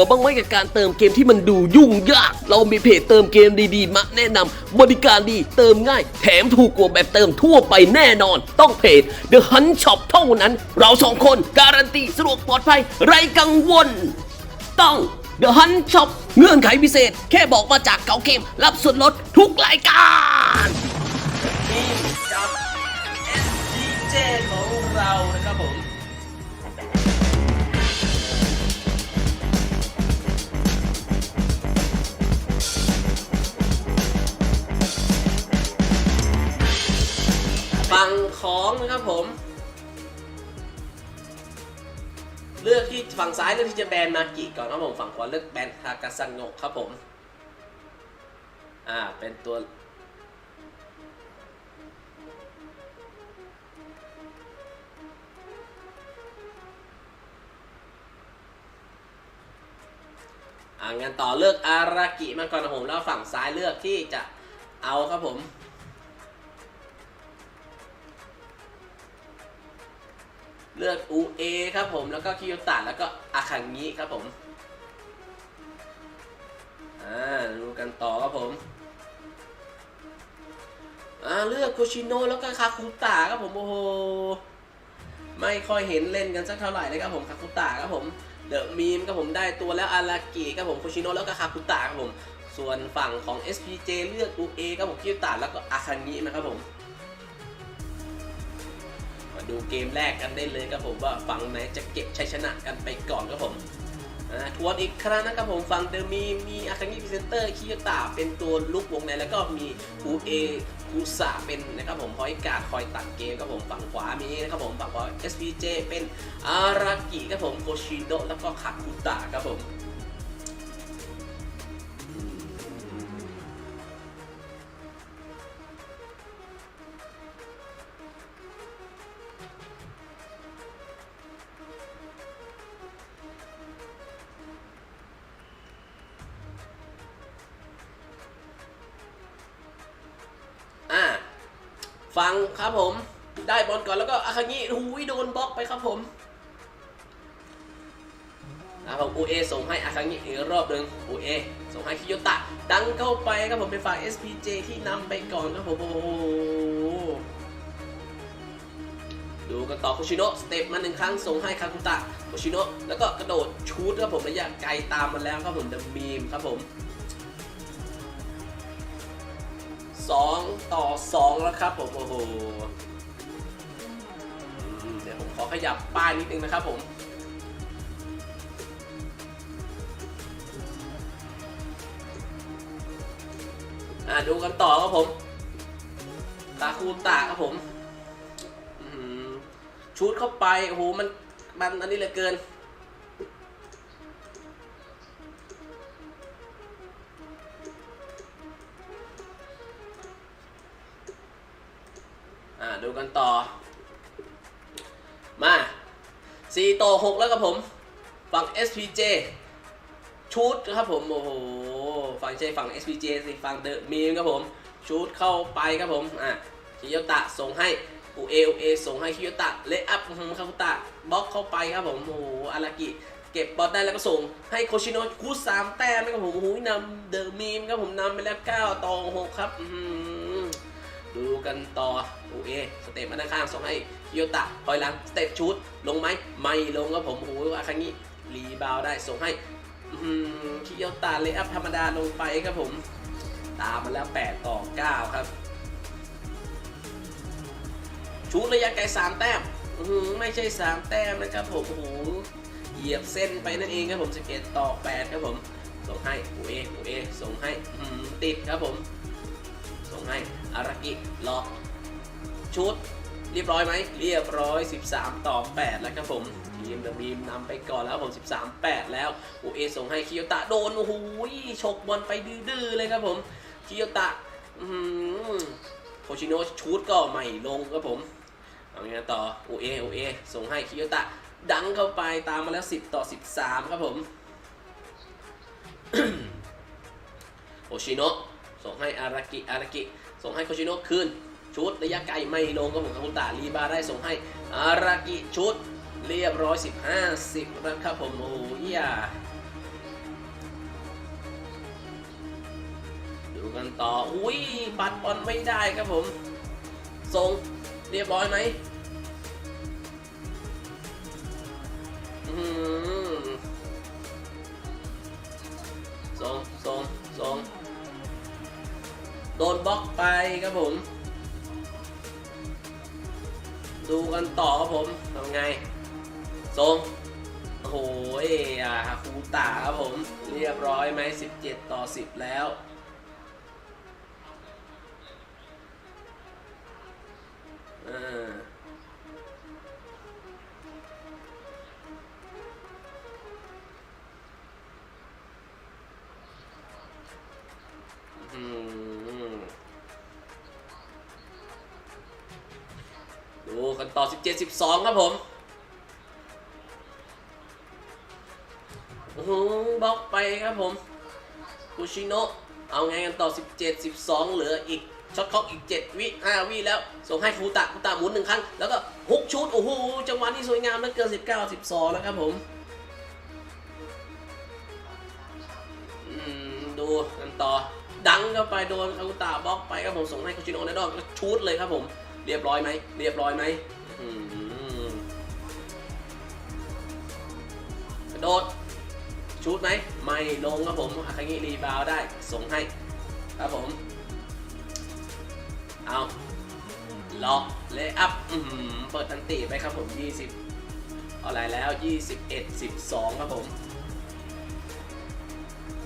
เบื่อบ้างไหมกับการเติมเกมที่มันดูยุ่งยาก เรามีเพจเติมเกมดีๆ มาแนะนำบริการดีเติมง่าย แถมถูกกว่าแบบเติมทั่วไปแน่นอน ต้องเพจ The Hunt Shop เท่านั้น เราสองคนการันตีสะดวกปลอดภัยไร้กังวล ต้อง The Hunt Shop เงื่อนไขพิเศษ แค่บอกมาจากเก่าเกม รับส่วนลดทุกรายการทีมกับ SDJ ของเรา ฝั่งของนะครับผม เลือกที่ฝั่งซ้ายเลือกที่จะแบนมากิก่อนนะผมฝั่งขวาเลือกแบนทากาซังโงะครับผม อ่าเป็นตัวอ่างั้นต่อเลือกอารากิมาก่อนนะผมแล้วฝั่งซ้ายเลือกที่จะเอาครับผม เลือกอูเอครับผมแล้วก็คิโยตะแล้วก็อาคังงิครับผมอ่าดูกันต่อครับผมอ่าเลือกโคชิโนแล้วก็คาคุตะครับผมโอ้โหไม่ค่อยเห็นเล่นกันสักเท่าไหร่เลยครับผมคาคุตะครับผมเดอะมีมครับผมได้ตัวแล้วอารากิครับผมโคชิโนแล้วก็คาคุตะครับผมส่วนฝั่งของ SPJ เลือกอูเอครับผมคิโยตะแล้วก็อาคังงินะครับผม ดูเกมแรกกันได้เลยครับผมว่าฝั่งไหนจะเก็บชัยชนะกันไปก่อนครับผมทวนอีกครั้งนะครับผมฝั่งเดอมีมีอาคังิพรีเซนเตอร์คิโยตะเป็นตัวลุกวงในแล้วก็มีอูเอคูสะเป็นนะครับผมพอยกาดคอยตัดเกมครับผมฝั่งขวามีนะครับผมฝั่งขวา SPJ เป็นอารากิครับผมโคชิโดแล้วก็คาคุตะครับผม ฟังครับผม ได้บอลก่อนแล้วก็อาคังิหูยโดนบล็อกไปครับผมอ่าผมอูเอส่งให้อาคังิอีกรอบหนึ่งอูเอส่งให้คิโยตะ ดังเข้าไปครับผมเป็นฝ่าย SPJ ที่นำไปก่อนครับผมโอ้โหดูกันต่อโคชิโนะสเต็ปมาหนึ่งครั้งส่งให้คาคุตะโคชิโนะแล้วก็กระโดดชูดครับผมระยะไกลตามมาแล้วครับผมเดอะมีมครับผม สองต่อสองแล้วครับผมโอ้โหเดี๋ยวผมขอขยับป้ายนิดนึงนะครับผมอ่าดูกันต่อครับผมตาคูตาครับผมอืมชูดเข้าไปโอ้โหมันมันอันนี้เหลือเกิน ดูกันต่อ มา4ต่อ 6 แล้วครับผม ฝั่ง SPJ ชูดครับผม โอ้โห ฝั่งใช่ฝั่ง SPJ สิฝั่งเดอะมีมครับผม ชูดเข้าไปครับผม อะคิโยตะส่งให้อูเออูเอส่งให้คิโยตะ เลอัพคาคุตะบล็อกเข้าไปครับผม โอ้โห อารากิ เก็บบอลได้แล้วก็ส่ง ให้โคชิโนะคูดสามแต้มนะครับผม โอ้โหนำเดอะมีมครับผมนำไปแล้ว 9 ต่อ 6 ครับอื้อหือดู กันต่อโอเอสเต็ปมาด้านข้างส่งให้คิโยตะคอยหลังสเต็ปชุดลงไหมไม่ลงครับผมโอ้โหอาคังิรีบาวได้ส่งให้คิโยตะเลอัพธรรมดาลงไปครับผม ตามมาแล้ว 8 ต่อ 9 ครับชุดระยะไกล3แต้มไม่ใช่ 3 แต้มนะครับผมโอ้โหเหยียบเส้นไปนั่นเองครับผม 11 ต่อ 8 ครับผม ส่งให้โอเอโอเอส่งให้ติดครับผม งให้อารากิล็อกชุด เรียบร้อยไหม เรียบร้อย 13 ต่อ 8 แล้วครับผม ทีมเดอะบีมนำไปก่อนแล้วครับผม 13 8 แล้วโอเอส่งให้คิโยตะโดน โอ้โหฉกบอลไปดื้อๆเลยครับผมคิโยตะโคชิโนะชูดก็ไม่ลงครับผม เอาไงต่อโอเอโอเอส่งให้คิโยตะ ดังเข้าไปตามมาแล้ว 10 ต่อ 13 ครับผมโอชิโนะ ส่งให้อารากิอารากิส่งให้โคชิโนะคืนชุดระยะไกลไม่ลงก็ผมคากุตารีบาได้ส่งให้อารากิชุดเรียบร้อยสิบห้าสิบนะครับผมโอ้ยาดูกันต่อ อุ้ยปัดบอลไม่ได้ครับผม ส่งเรียบร้อยไหมส่งส่งส่ง โดนบล็อกไปครับผม ดูกันต่อครับผมทำไงทรงโอ้โหอะคูตาครับผม เรียบร้อยไหม17 ต่อ 10 แล้ว ต่อ 17 12 ครับผมโอ้โหบล็อกไปครับผมคุชิโนะเอาไงกันต่อ 17 12 เหลืออีกช็อตคล็อกอีก 7 วิ 5 วิแล้ว ส่งให้คูตะคูตะหมุนหนึ่งครั้ง แล้วก็ฮุกชุดโอ้โหจังหวะนี้สวยงามเหลือเกิน 19 12 แล้วครับผมอืมดูกันต่อดังเข้าไปโดนคาคุตะบล็อกไปครับผมส่งให้คุชิโนะในดอกแล้วชูดเลยครับผม เรียบร้อยไหมเรียบร้อยไหม กระโดด ชูดไหม ไม่ลงครับผมอาคางิรีบาวได้ ส่งให้ ครับผม เอาล็อกเลอัพเปิดทันติไปครับผม 20อะไรแล้ว 21 12 ครับผม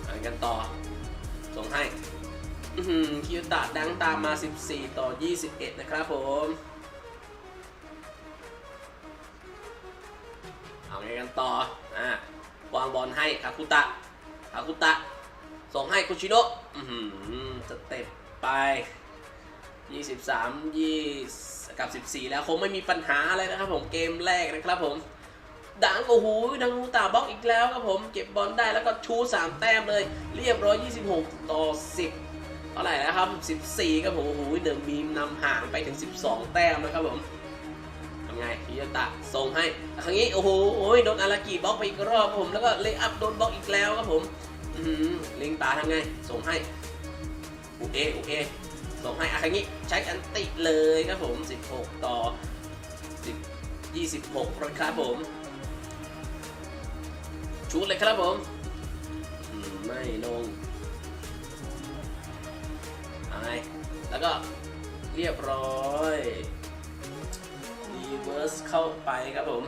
อ่านกันต่อ ส่งให้คิวตะดังตามมา 14 ต่อ 21 นะครับผม กันต่ออ่าวางบอลให้คาคุตะคาคุตะ ส่งให้คุชิโนะอือหือสเต็ปไป 23 20กับ 14 แล้วคงไม่มีปัญหาอะไรนะครับผมเกมแรกนะครับผมดังโอ้โหดังคูตาบล็อกอีกแล้วครับผมเก็บบอลได้แล้วก็ชู3 แต้มเลย เรียบร้อย 26 ต่อ 10 เท่าไหร่นะครับ 14 ครับผมโอ้โหเดอะมีมนำห่างไปถึง 12 แต้มนะครับผม ทำไงฮิยตะส่งให้ครั้งนี้โอ้โหโอ้ยโดนอารากิบล็อกไปอีกรอบผมแล้วก็เลยอัพโดนบล็อกอีกแล้วครับผมลิงตาทำไงส่งให้อุเออุเอส่งให้อาคางิใช้อันติเลยครับผม 16 ต่อ 10 26นะครับผมชูดเลยครับผมไม่ลงอาไงแล้วก็เรียบร้อย รีเวิร์สเข้าไปครับผม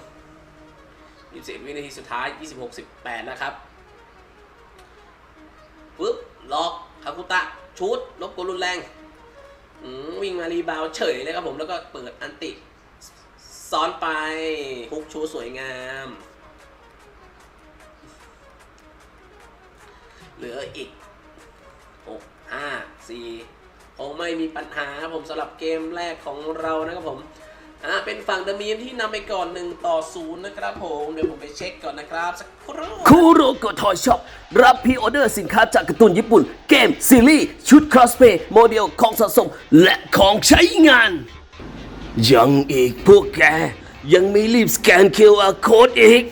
21วินาทีสุดท้าย 26 18 นะครับปึ๊บล็อกคาคุตะชูดลบกรุนแรงวิ่งมารีบาวเฉยเลยครับผมแล้วก็เปิดอันติ ซ้อนไปฮุกชูสวยงาม เหลืออีก 6 5 4คงไม่มีปัญหาครับผมสำหรับเกมแรกของเรานะครับผม อ่าเป็นฝั่งเดมีมที่นำไปก่อน1ต่อ0นะครับผมเดี๋ยวผมไปเช็คก่อนนะครับสักครู่คูโรโกทอยช็อปรับพรีออเดอร์สินค้าจากการ์ตูนญี่ปุ่น เกม ซีรีส์ชุดครอสเพย์โมเดลของสะสม และของใช้งาน ยังอีกพวกแก ยังไม่รีบสแกน QR Code อีก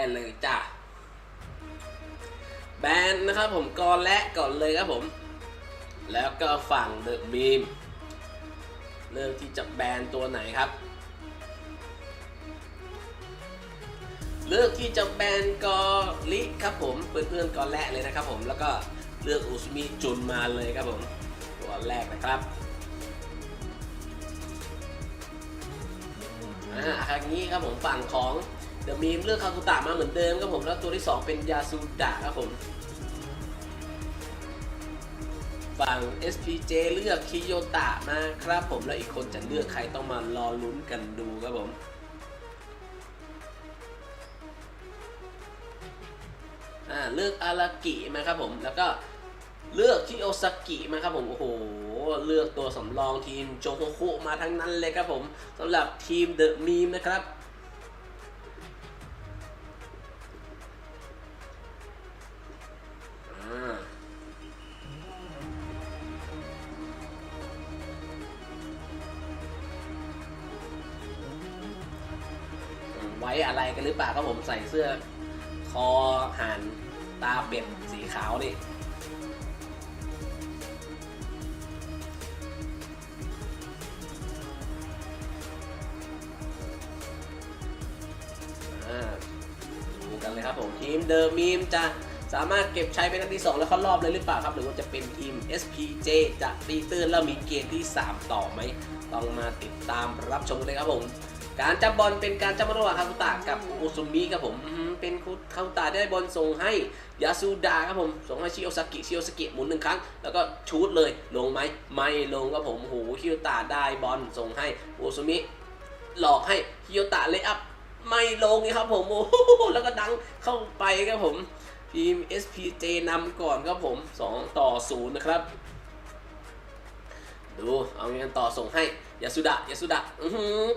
นด้เลยจ้ะแบนนะครับผมกอนและก่อนเลยครับผม แล้วก็ฝั่งเดอะบีมเลือกที่จะแบนตัวไหนครับ เลือกที่จะแบนกอลิครับผมเพื่อนๆกอนและเลยนะครับผมแล้วก็เลือกอุสมิจุนมาเลยครับผมตัวแรกนะครับอ่าครั้งนี้ครับผมฝั่งของ เดอะมีมเลือกคาคุตะมาเหมือนเดิมครับผมแล้วตัวที่ 2 เป็นยาสูดะครับผม ฝั่ง SPJ เลือกคิโยตะมาครับผมแล้วอีกคนจะเลือกใครต้องมารอลุ้นกันดูครับผมอ่าเลือกอารากิมาครับผมแล้วก็เลือกที่โอซากิมาครับผมโอ้โหเลือกตัวสำรองทีมโจโคคุมาทั้งนั้นเลยครับผมสำหรับทีมเดอะมีมนะครับ ใส่เสื้อ คอห่านตาเป็ดสีขาวนี่ดูกันเลยครับผมทีมเดิมมีมจะสามารถเก็บใช้เป็นนัดที่ 2 แล้วเข้ารอบเลยหรือเปล่าครับ หรือว่าจะเป็นทีม SPJ จะตีตื้นแล้วมีเกมที่ 3 ต่อไหม ต้องมาติดตามรับชมกันเลยครับผม การจับบอลเป็นการจับบอลระหว่างคาคุตะกับอุซุมิครับผมเป็นคาคุตะได้บอลส่งให้ยาสูดะครับผมส่งให้ชิโอซากิชิโอซากิหมุนหนึ่งครั้ง แล้วก็ชูดเลยลงไหมไม่ลงครับผมโหชิโอตะได้บอลส่งให้อุซุมิหลอกให้ฮิโยตะเลยอัพไม่ลงครับผมโอ้โหแล้วก็ดังเข้าไปครับผมทีม SPJ นำก่อนครับผม 2 ต่อ 0 นะครับ ดู เอาเงินต่อส่งให้ ยาสุดะยาสุดะ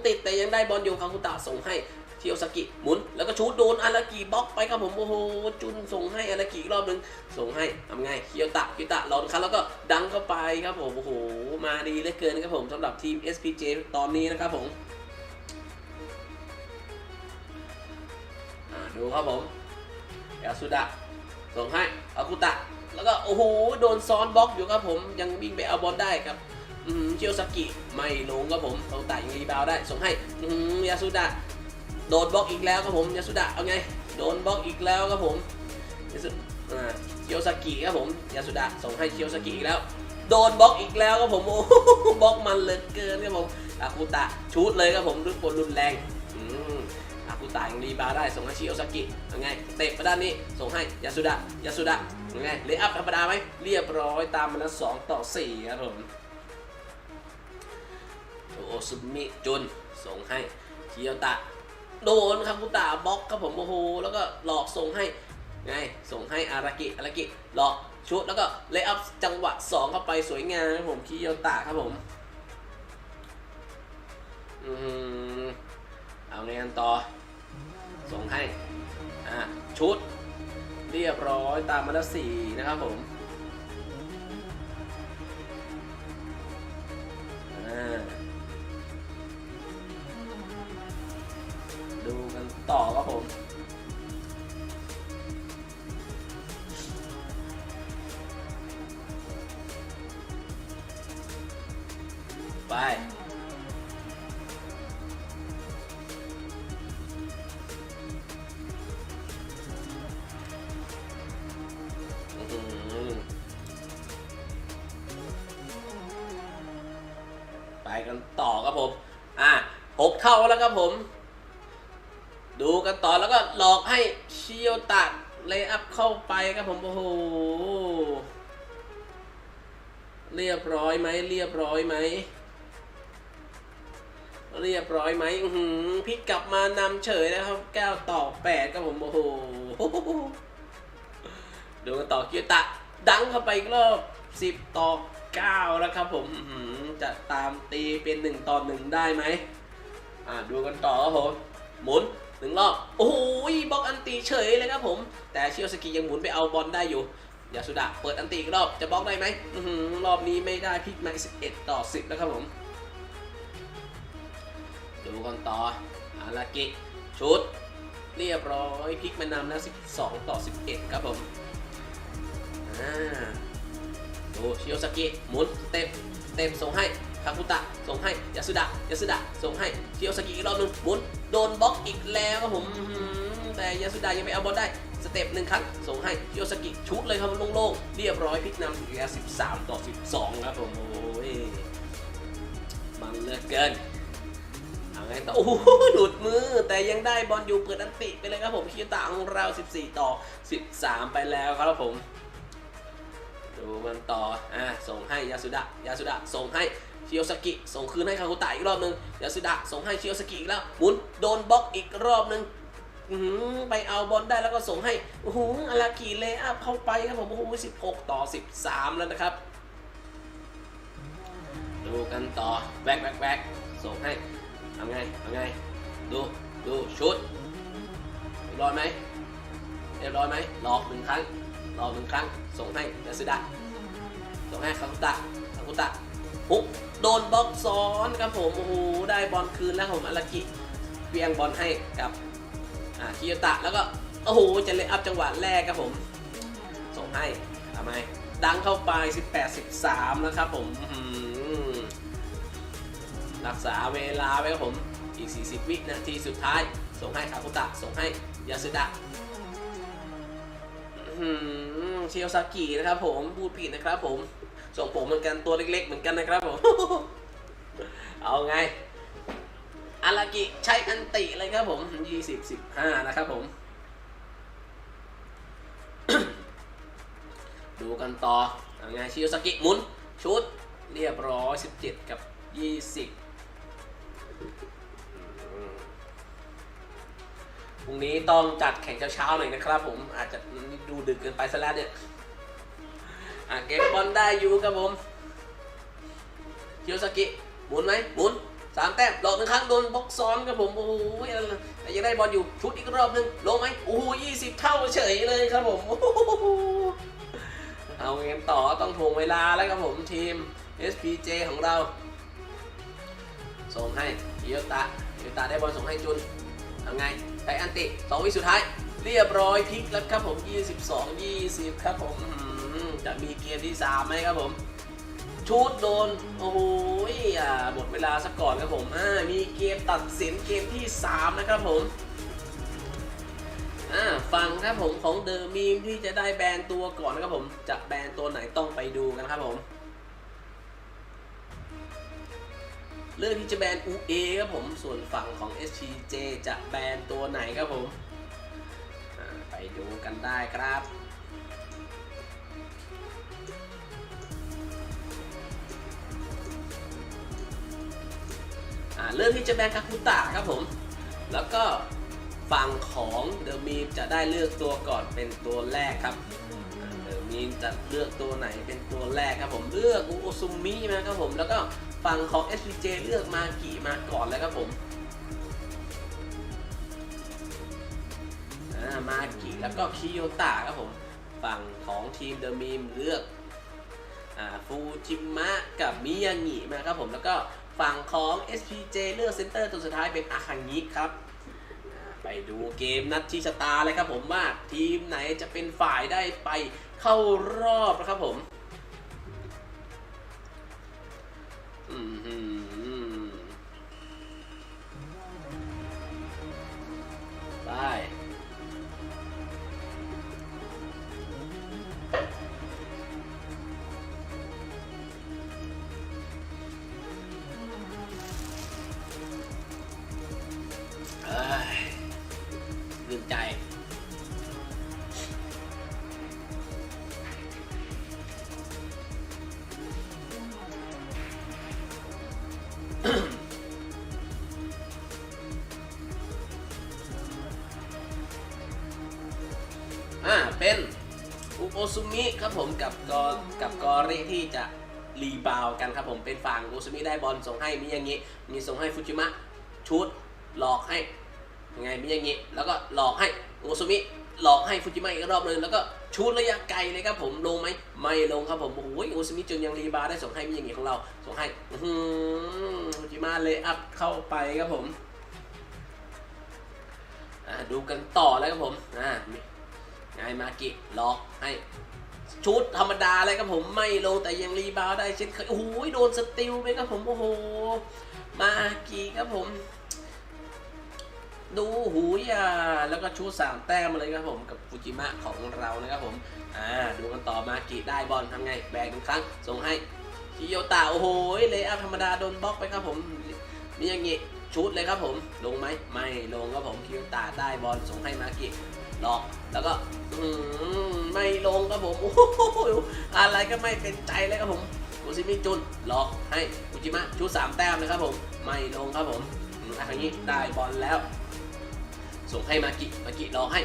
ติดแต่ยังได้บอลอยู่คาคุตะส่งให้เทียวสกิหมุน แล้วก็ชูดโดนอารากิบล็อกไปครับผมโอ้โหจุนส่งให้อารากิอีกรอบหนึงส่งให้ทำไงเคียวตะเคียวตะรอนคันแล้วก็ดังเข้าไปครับผมโอ้โหมาดีเหลือเกินครับผมสำหรับทีม SPJ ตอนนี้นะครับผมดูครับผมยาสุดะส่งให้อากุตะ แล้วก็โอ้โหโดนซ้อนบล็อกอยู่ครับผมยังวิ่งไปเอาบอลได้ครับ เชียวสกิไม่ลงครับผมเอากุตะยังรีบาวได้ ส่งให้ยาสุดะโดนบล็อกอีกแล้วครับผมยาสุดะเอาไง โดนบล็อกอีกแล้วครับผมยาสุเชียวสกิครับผมยาสุดะส่งให้เชียวสกิอีกแล้ว โดนบล็อกอีกแล้วครับผมโอ้บล็อกมันเหลือเกินครับผมอากุตะชูดเลยครับผมด้วยบอลรุนแรงอากุตะยังรีบาวได้ส่งให้ชิโอซากิยังไงเตะไปด้านนี้ส่งให้ยาสุดะยาสุดะยังไงเลย์อัพธรรมดาไหมเรียบร้อยตามมาแล้วสองต่อสี่ครับผม ซุมิจุนส่งให้ชิโอตะ โดนคากุตะบล็อกครับผมโอ้โหแล้วก็หลอกส่งให้ไงส่งให้อารากิอารากิหลอกชุดแล้วก็เลย์อัพจังหวะสองเข้าไปสวยงามครับผมชิโอตะครับผมอืมเอาไงกันต่อ ส่งให้อะชุด เรียบร้อยตามมาแล้วสี่นะครับผมอ่า ต่อครับผมไปไปกันต่อครับผม อะหกเท่าแล้วครับผม ต่อแล้วก็หลอกให้เชียวตัดเลย์อัพเข้าไปครับผมโอ้โหเรียบร้อยไหมเรียบร้อยไหมเรียบร้อยไหมหือพลิกกลับมานำเฉยนะครับ9ต่อ8ครับผมโอ้โหดูกันต่อคิวตะ ดังเข้าไปอีกรอบ10ต่อ9แล้วครับผมจะตามตีเป็น1ต่อ1ได้ไหมอ่าดูกันต่อครับผมหมุน นึ่งรอบโอ้โหบล็อกอันตีเฉยเลยครับผม แต่เชียวสกียังหมุนไปเอาบอลได้อยู่ยาสุดะเปิดอันตีอีกรอบจะบล็อกได้ไหมรอบนี้ไม่ได้พลิกมา11 ต่อ 10 แล้วครับผม ดูกันต่ออารากิชุด เรียบร้อยพลิกมานำแล้ว 12 ต่อ 11 ครับผมดูเชิโอซากิหมุนสเต็ปเต็ปส่งให้ คาคุตะส่งให้ยาสุดะยาสุดะส่งให้ชิโอซากิอีกรอบหนึงหมุนโดนบล็อกอีกแล้วครับผมแต่ยาสุดะยังไม่เอาบอลได้สเต็ปหนึ่งครั้งส่งให้ชิโอซากิชุดเลยครับโล่งๆเรียบร้อยพลิกนำถึงแล้ว13 ต่อ 12 ครับผมโอ้ยมันเลือเกินเอาไงต่อโอ้โหหลุดมือแต่ยังได้บอลอยู่เปิดอันติไปเลยครับผมคิวตะของเรา 14 ต่อ 13 ไปแล้วครับผม ดูมันต่ออะส่งให้ยาสุดะยาสุดะส่งให้ ชิโอสกิส่งคืนให้คาคุตะอีกรอบหนึงยาสุดะส่งให้ชิโอสกิอีกแล้วหมุนโดนบล็อกอีกรอบหนึงไปเอาบอลได้แล้วก็ส่งให้อ้โหอารากิเลอัพเข้าไปครับผมโอ้โห16 ต่อ 13 แล้วนะครับ ดูกันต่อแบกแบกแบกส่งให้ทำไงทำไง ดู ดูชุดเรียบร้อยไหมเรียบร้อยไหมหลอกหนึ่งครั้งหลอกหนึ่งครั้ง ส่งให้ยาสุดะส่งให้คาคุตะคาคุตะ ปุ๊บโดนบล็อกซ้อนครับผมโอ้โหได้บอลคืนแล้วผมอารากิเพียงบอลให้กับอ่าคิโยตะแล้วก็โอ้โหจะเลยอัพจังหวะแรกครับผม ส่งให้ทำไมดังเข้าไป 18 13 นะครับผมรักษาเวลาไว้ครับผมอีก 40 วินาทีสุดท้าย ส่งให้คาคุตะ ส่งให้ยาสึดะเชียวซากินะครับผม พูดผิดนะครับผม ส่งผมเหมือนกันตัวเล็กๆ เหมือนกันนะครับผมเอาไงอารากิใช้อันติเลยครับผม20 15 นะครับผม ดูกันต่อเอาไงชิโยสกิหมุน ชุด เรียบร้อย 17 กับ 20พรุ่งนี้ต้องจัดแข่งเช้าๆหน่อยนะครับผมอาจจะดูดึกเกินไปซะแล้วเนี่ย อะเก็บบอลได้อยู่ครับผมชิโยสกิหมุนไหมหมุนสามแต้มหลอกหนึ่งครั้งโดนบล็อกซ้อนครับผมโอ้โหแต่ยังได้บอลอยู่ชุดอีกรอบหนึ่งลงไหมโอ้โหยี่สิบเท่าเฉยเลยครับผมเอาเกมต่อต้องถ่วงเวลาแล้วครับผมทีม SPJ ของเรา ส่งให้อิโยตะอิโยตะได้บอลส่งให้จุนทำไงไปอันติสองวิสุดท้าย เรียบร้อยพลิกแล้วครับผม 22 20 ครับผมอื้อหือ จะมีเกมที่3ไหมครับผมชูดโดน โอ้โหหมดเวลาซะก่อนครับผมมีเกมตัดสินเกมที่ 3 นะครับผมอ่าฟังครับผมของเดอะมีมที่จะได้แบนตัวก่อนนะครับผม จะแบนตัวไหนต้องไปดูกันครับผมเรื่องที่จะแบน UE ครับผม ส่วนฝั่งของ SCJ จะแบนตัวไหนครับผม ไปดูกันได้ครับ อ่าเริ่มที่จะแบนคาคุตะครับผม แล้วก็ฝั่งของเดอะมีมจะได้เลือกตัวก่อนเป็นตัวแรกครับเดอะมีมจะเลือกตัวไหนเป็นตัวแรกครับผมเลือกอุโอซุมิมาครับผม แล้วก็ฝั่งของ SPJ เลือกมากิมาก่อนแล้วครับผมอ่ามากิแล้วก็คิโยตะครับผม ฝั่งของทีมเดอะมีมเลือกอ่าฟูจิมะกับมิยางิมาครับผมแล้วก็ ฝั่งของ SPJ เลือกเซนเตอร์ตัวสุดท้ายเป็นอาคังยิกครับ ไปดูเกมนัดที่ชะตาเลยครับผมว่าทีมไหนจะเป็นฝ่ายได้ไปเข้ารอบนะครับผมไป ผมกับกอกับกอริที่จะรีบาวกันครับผมเป็นฝั่งอุโอซุมิได้บอลส่งให้มิยางิมีส่งให้ฟุจิมะชุดหลอกให้ยังไงมิยางิแล้วก็หลอกให้อุโอซุมิหลอกให้ฟุจิมะอีกรอบหนึงแล้วก็ชูดระยะไกลเลยครับผมลงไหมไม่ลงครับผมโอ้โหอุโอซุมิจนยังรีบาวได้ส่งให้มิยางิของเราส่งให้ฟุจิมะเลยอัพเข้าไปครับผมดูกันต่อแล้วครับผมอ่าไงมากิล็อกให้ ชุดธรรมดาเลยครับผมไม่ลงแต่ยังรีบาวได้เช่นเคยโอ้โหโดนสติลไปครับผมโอ้โห มากิครับผม ดูหูยาแล้วก็ชูสามแต้มเลยครับผมกับฟูจิมะของเรานะครับผมอ่าดูกันต่อมากิได้บอลทำไง แบกหนึ่งครั้งส่งให้คิโยตะโอ้โหเลยอัพธรรมดาโดนบล็อกไปครับผมมีอย่างงี้ชุดเลยครับผม ลงไหมไม่ลงครับผมคิโยตะได้บอลส่งให้มากิหลอก แล้วก็อืมไม่ลงครับผมโอ้โหอะไรก็ไม่เป็นใจเลยครับผมโอซิมิจุนหลอกให้อุจิมะชูสามแต้มนะครับผมไม่ลงครับผมอืมอันนี้ได้บอลแล้ว ส่งให้มากิมากิหลอกให้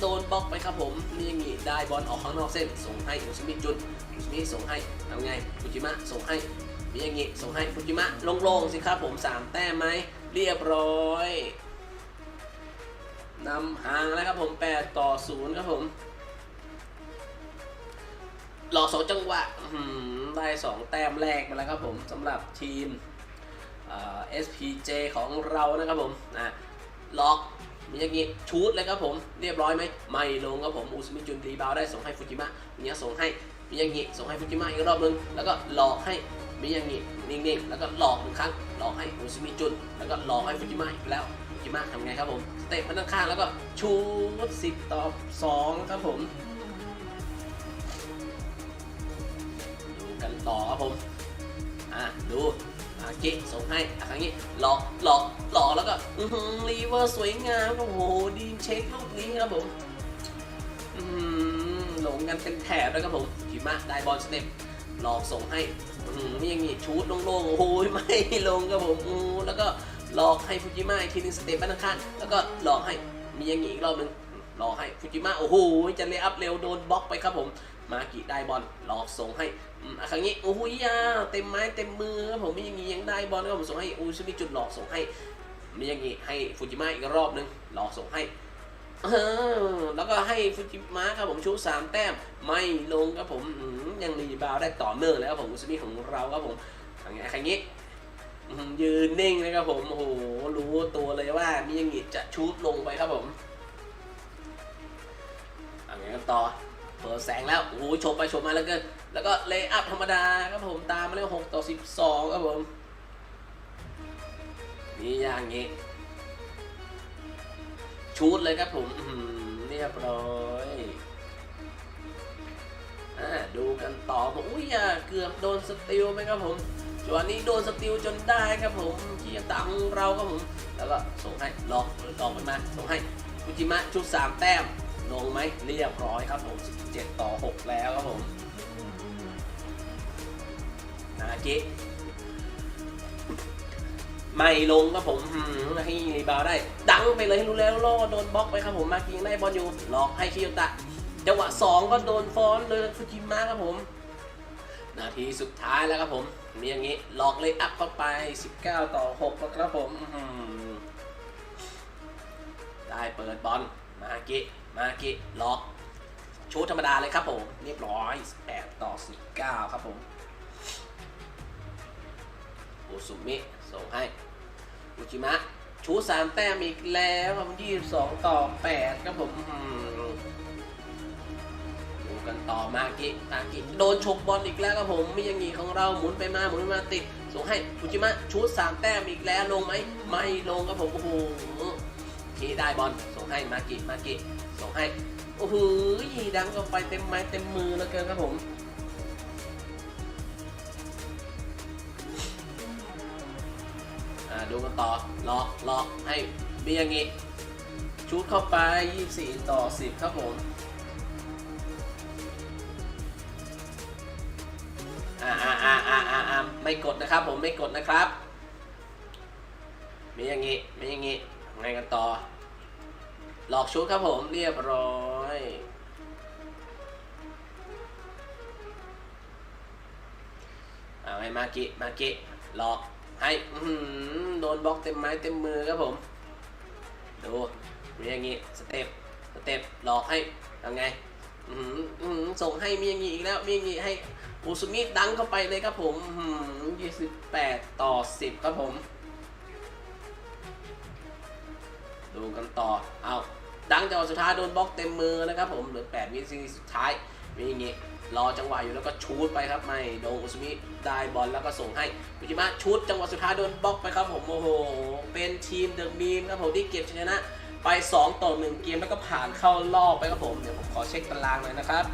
โดนบล็อกไปครับผมนี่อย่างงี้ได้บอลออกข้างนอกเส้น ส่งให้อุซิมิจุนอุซิมิส่งให้ทำไงอุจิมะส่งให้มีอย่างงี้ส่งให้ฟุจิมะลงๆสิครับผมสามแต้มไหมเรียบร้อย นำห่างแล้วครับผม8ต่อ0ครับผมหลอกสองจังหวะอื้อหือได้2แต้มแรกมาแล้วครับผมสำหรับทีมเอ่อ SPJ ของเรานะครับผมนะล็อกมีอย่างงี้ชูดเลยครับผมเรียบร้อยไหมไม่ลงครับผมอุสมิจุนรีบาวได้ส่งให้ฟูจิมะมีอย่างส่งให้มีอย่างงี้ส่งให้ฟูจิมะอีกรอบนึงแล้วก็หลอกให้มีอย่างงี้นิ่งๆแล้วก็หลอกหนึ่งครั้งหลอกให้อุสมิจุนแล้วก็หลอกให้ฟูจิมะอีกแล้ว ฟูจิมะทำไงครับผมสเตปมันข้างๆแล้วก็ชูสิบต่อสองครับผมดูกันต่อครับผมอะดูอาเกะส่งให้อะครั้งนี้หลอกหลอกหลอกแล้วก็อืมรีเวอร์สวยงามครับโอ้โหดีมเช็คลูกนี้ครับผมอืมหลงกันเป็นแถบแล้วครับผมหิมะได้บอลสเต็ปหลอกส่งให้อืมนี่ยังงี้ชูดโล่งๆโอ้โหไม่ลงครับผมอู้แล้วก็ หลอกให้ฟูจิมะอีกทีหนึงสเตปบ้านข้างๆแล้วก็หลอกให้มียังงี้อีกรอบหนึงหลอกให้ฟูจิมะโอ้โหจะเลย์อัพเร็วโดนบล็อกไปครับผมมากิได้บอลหลอกส่งให้อืมอะครั้งนี้โอ้โหยาเต็มไม้เต็มมือครับผมมีอย่างงี้ยังได้บอลครับผมส่งให้อูชิมิจุดหลอกส่งให้มีอย่างงี้ให้ฟูจิมะอีกรอบหนึงหลอกส่งให้แล้วก็ให้ฟูจิมะครับผมชูสามแต้มไม่ลงครับผมยังรีบาวได้ต่อเนื่องแล้วครับผมอุสมิของเราครับผมอย่างเงี้ยใครงี้ ยืนนิ่งนะครับผมโอ้โหรู้ตัวเลยว่ามียังงี้จะชูดลงไปครับผมอย่างงี้ยกันต่อเปิดแสงแล้วโอ้โหชมไปชมมาแล้วก็แล้วก็เลย์อัพธรรมดาครับผมตามมาเรื่องหกต่อสิบสองครับผมนี่อย่างงี้ชูดเลยครับผมเรียบร้อยอ่าดูกันต่อผมอุ้ยอะเกือบโดนสติลไหมครับผม จังหวะนี้โดนสติลจนได้ครับผมที่ตังเราครับผม แล้วก็ส่งให้ลอกลอกมันมา ส่งให้คุจิมะชุดสามแต้ม ลงไหมเรียบร้อยครับผม 17 ต่อ 6 แล้วครับผมนาเกะไม่ลงครับผมให้รีบาวได้ ดังไปเลยให้รู้แล้วล่อโดนบล็อกไปครับผม มากิงได้บอลอยู่หลอกให้คิโยตะจังหวะ 2 ก็โดนฟอนเลยฟูจิมะครับผม นาทีสุดท้ายแล้วครับผม มีอย่างนี้หลอกเลยอัพเข้าไป 19 ต่อ6แล้วครับผมได้เปิดบอลมากิมากิหลอกชูธรรมดาเลยครับผม เรียบร้อย8ต่อ 19 ครับผมโอซุมิส่งให้อุจิมะชูสามแต้มอีกแล้วครับยี่สิบสองต่อแปดครับผม กันต่อมากิมากิโดนฉกบอลอีกแล้วครับผมมีย่างงี้ของเราหมุนไปมาหมุนไปมาติดส่งให้อุจิมะชูสามแต้มอีกแล้วลงไหมไม่ลงครับผมโอ้โหทีได้บอลส่งให้มากิมากิส่งให้โอ้โหดังก็ไปเต็มไม้เต็มมือแล้วเกินครับผมดูกันต่อล็อกล็อกให้มีอย่างงี้ชุดเข้าไป 24 ต่อ 10 ครับผม ไม่กดนะครับผมไม่กดนะครับ มีอย่างงี้มีอย่างงี้ไงกันต่อ หลอกชุดครับผมเรียบร้อยเอาให้มากิมากิหลอกให้โดนบล็อกเต็มไม้เต็มมือครับผม ดูมีอย่างงี้สเต็ปสเต็ปหลอกให้ยังไงส่งให้มีอย่างงี้อีกแล้วมีอย่างงี้ให้ อุซุมิดังเข้าไปเลยครับผมหือ28ต่อ10ครับผม ดูกันต่อ เอาดังจังหวะสุดท้ายโดนบล็อกเต็มมือนะครับผม เหลือ8วินาทีสุดท้ายมีอย่างงี้รอจังหวะอยู่แล้วก็ชูดไปครับไม่โดนอุสมิได้บอลแล้วก็ส่งให้ปุจิมะชูดจังหวะสุดท้ายโดนบล็อกไปครับผมโอ้โห เป็นทีมเดอะบีมครับผมที่เก็บชนะ ไป 2 ต่อ 1 เกมแล้วก็ผ่านเข้ารอบไปครับผม เดี๋ยวผมขอเช็คตารางหน่อยนะครับ